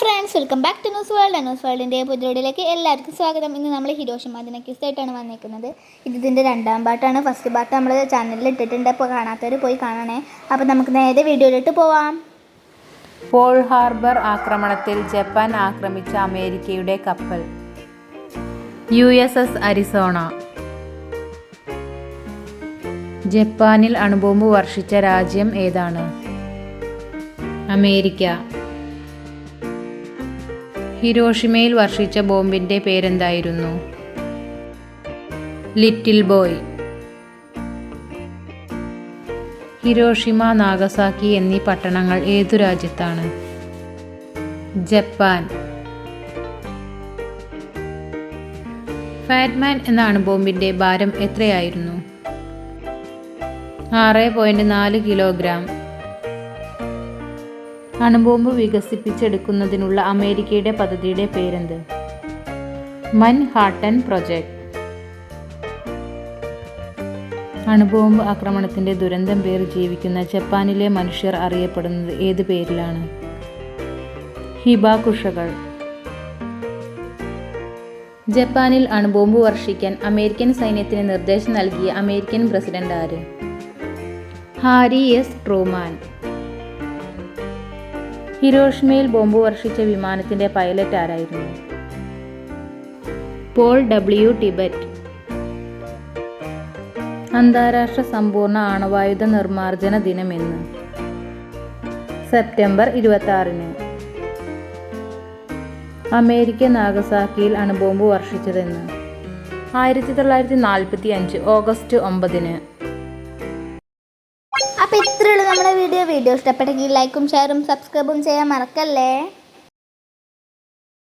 Friends welcome back to news world news വേൾഡിന്റെ പുതിയോടിലേക്ക് എല്ലാവർക്കും സ്വാഗതം. ഇന്ന് നമ്മൾ ഹിരോഷിമ ദിനക്യൂസായിട്ടാണ് വന്നിരിക്കുന്നത് ഇത് ഇതിന്റെ രണ്ടാം പാട്ടാണ്. ഫസ്റ്റ് പാട്ട് നമ്മൾ ചാനലിൽ ഇട്ടിട്ടുണ്ട്. അപ്പോൾ കാണാത്തവർ പോയി കാണണേ. അപ്പോൾ നമുക്ക് നേരെ വീഡിയോയിലിട്ട് പോവാം. പോൾ ഹാർബർ ആക്രമണത്തിൽ ജപ്പാൻ ആക്രമിച്ച അമേരിക്കയുടെ കപ്പൽ. U S S Arizona. ജപ്പാനിൽ അണുബോംബ് വർഷിച്ച രാജ്യം ഏതാണ്? അമേരിക്ക. ഹിരോഷിമയിൽ വർഷിച്ച ബോംബിന്റെ പേരെന്തായിരുന്നു? Little boy. ഹിരോഷിമ നാഗസാക്കി എന്നീ പട്ടണങ്ങൾ ഏതു രാജ്യത്താണ്? ജപ്പാൻ. ഫാറ്റ്മാൻ എന്ന അണുബോംബിന്റെ ഭാരം എത്രയായിരുന്നു? ആറ് പോയിന്റ് നാല് കിലോഗ്രാം. അണുബോംബ് വികസിപ്പിച്ചെടുക്കുന്നതിനുള്ള അമേരിക്കയുടെ പദ്ധതിയുടെ പേരെന്ത്? Manhattan project. അണുബോംബ് ആക്രമണത്തിന്റെ ദുരന്തം പേർ ജീവിക്കുന്ന ജപ്പാനിലെ മനുഷ്യർ അറിയപ്പെടുന്നത് ഏത് പേരിലാണ്? ഹിബാകുഷകൾ. ജപ്പാനിൽ അണുബോംബ് വർഷിക്കാൻ അമേരിക്കൻ സൈന്യത്തിന് നിർദ്ദേശം നൽകിയ അമേരിക്കൻ പ്രസിഡന്റ് ആര്? Harry S Truman. ഹിരോഷിമയിൽ ബോംബ് വർഷിച്ച വിമാനത്തിന്റെ പൈലറ്റ് ആരായിരുന്നു? Paul W Tibbets. അന്താരാഷ്ട്ര സമ്പൂർണ ആണവായുധ നിർമ്മാർജന ദിനമെന്ന് സെപ്റ്റംബർ ഇരുപത്തി അമേരിക്ക നാഗസാക്കിയിൽ അണുബോംബ് വർഷിച്ചതെന്ന്. ആയിരത്തി തൊള്ളായിരത്തി നാൽപ്പത്തി അഞ്ച് ഓഗസ്റ്റ് ഒമ്പതിന്. അപ്പോൾ ഇത്രയുള്ളൂ നമ്മുടെ വീഡിയോ. വീഡിയോ ഇഷ്ടപ്പെട്ടെങ്കിൽ ലൈക്കും ഷെയറും സബ്സ്ക്രൈബും ചെയ്യാൻ മറക്കല്ലേ?